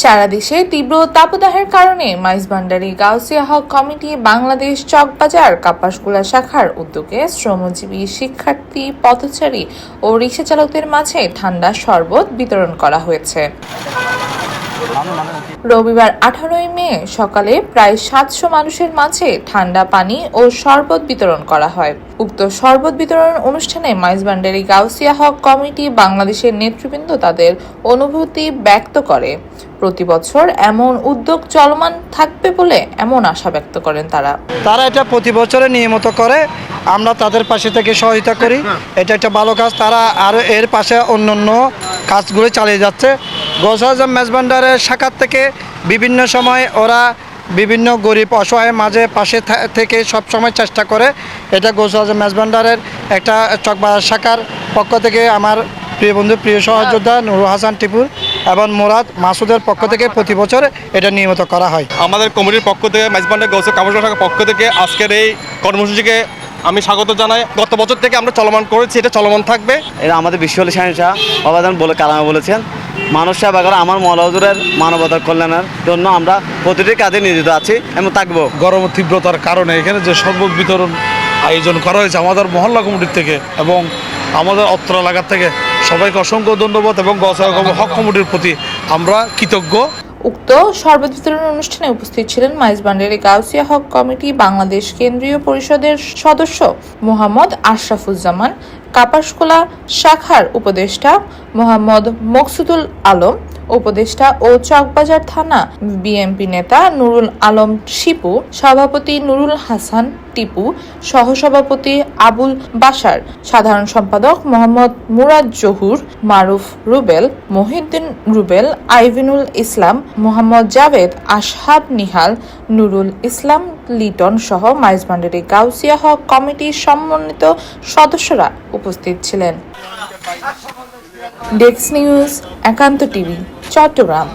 সারা দেশে তীব্র তাপদাহের কারণে মাইজভান্ডারি গাউসিয়া হক কমিটি বাংলাদেশ চকবাজার কাপাসগুলা শাখার উদ্যোগে শ্রমজীবী শিক্ষার্থী, পথচারী ও রিক্সা চালকদের মাঝে ঠান্ডা শরবত বিতরণ করা হয়েছে। রবিবার আঠারোই মে সকালে প্রায় সাতশো মানুষের মাঝে ঠান্ডা পানি ও শরবত বিতরণ করা হয়। উক্ত শরবত বিতরণ অনুষ্ঠানে মাইজবান্ডারি গাউসিয়া হক কমিটি বাংলাদেশের নেতৃবৃন্দ তাদের অনুভূতি ব্যক্ত করে। প্রতি বছর এমন উদ্যোগ চলমান থাকবে বলে এমন আশা ব্যক্ত করেন তারা। তারা এটা প্রতি বছরে নিয়মিত করে। আমরা তাদের পাশে থেকে সহযোগিতা করি। এটা একটা ভালো কাজ। তারা আরও এর পাশে অন্য অন্য কাজগুলো চালিয়ে যাচ্ছে। গোসাজম মেজবান্ডারের শাখার থেকে বিভিন্ন সময় ওরা বিভিন্ন গরিব অসহায় মাঝে পাশে থা- থেকে সব সময় চেষ্টা করে। এটা গোসাজম মেজবান্ডারের একটা চকবাজার শাখার পক্ষ থেকে আমার প্রিয় বন্ধু প্রিয় সহযোদ্ধা নুরুল হাসান টিপুর এবং মোরাদ মাসুদের পক্ষ থেকে প্রতি বছর এটা নিয়মিত করা হয়। আমাদের কমিটির পক্ষ থেকে মেজবান্ডার গৌসে কামড় শাখার পক্ষ থেকে আজকের এই কর্মসূচিকে আমি স্বাগত জানাই। গত বছর থেকে আমরা চলমান করেছি এটা চলমান থাকবে। এটা আমাদের বিশ্বলি শাহ অবদান বলে কালামে বলেছেন। মানুষ সেবা করা, আমার মলহজুরের মানবতার কল্যাণের জন্য আমরা প্রতিটি কাজে নিয়োজিত আছি এবং থাকব। গরম তীব্রতার কারণে এখানে যে শরবত বিতরণ আয়োজন করা হয়েছে আমাদের মহল্লা কমিটির থেকে এবং আমাদের অত্র এলাকার থেকে সবাইকে অসংখ্য ধন্যবাদ এবং গসা হক কমিটির প্রতি আমরা কৃতজ্ঞ। উক্ত শরবত বিতরণ অনুষ্ঠানে উপস্থিত ছিলেন মাইজবান্ডের গাউসিয়া হক কমিটি বাংলাদেশ কেন্দ্রীয় পরিষদের সদস্য মোহাম্মদ আশরাফুজ্জামান, কাপাসকোলা শাখার উপদেষ্টা মোহাম্মদ মকসুদুল আলম উপদেষ্টা ও চকবাজার থানা বিএনপি নেতা নুরুল আলম শিপু, সভাপতি নুরুল হাসান টিপু, সহসভাপতি আবুল বাশার, সাধারণ সম্পাদক মোহাম্মদ মুরাদ জহুর, মারুফ রুবেল, মহিউদ্দিন রুবেল, আইভিনুল ইসলাম, মোহাম্মদ জাভেদ আশহাব নিহাল, নুরুল ইসলাম লিটন সহ মাইজবান্ডারি গাউসিয়া হক কমিটির সম্মানিত সদস্যরা উপস্থিত ছিলেন। Desk news Ekanto TV Chattogram.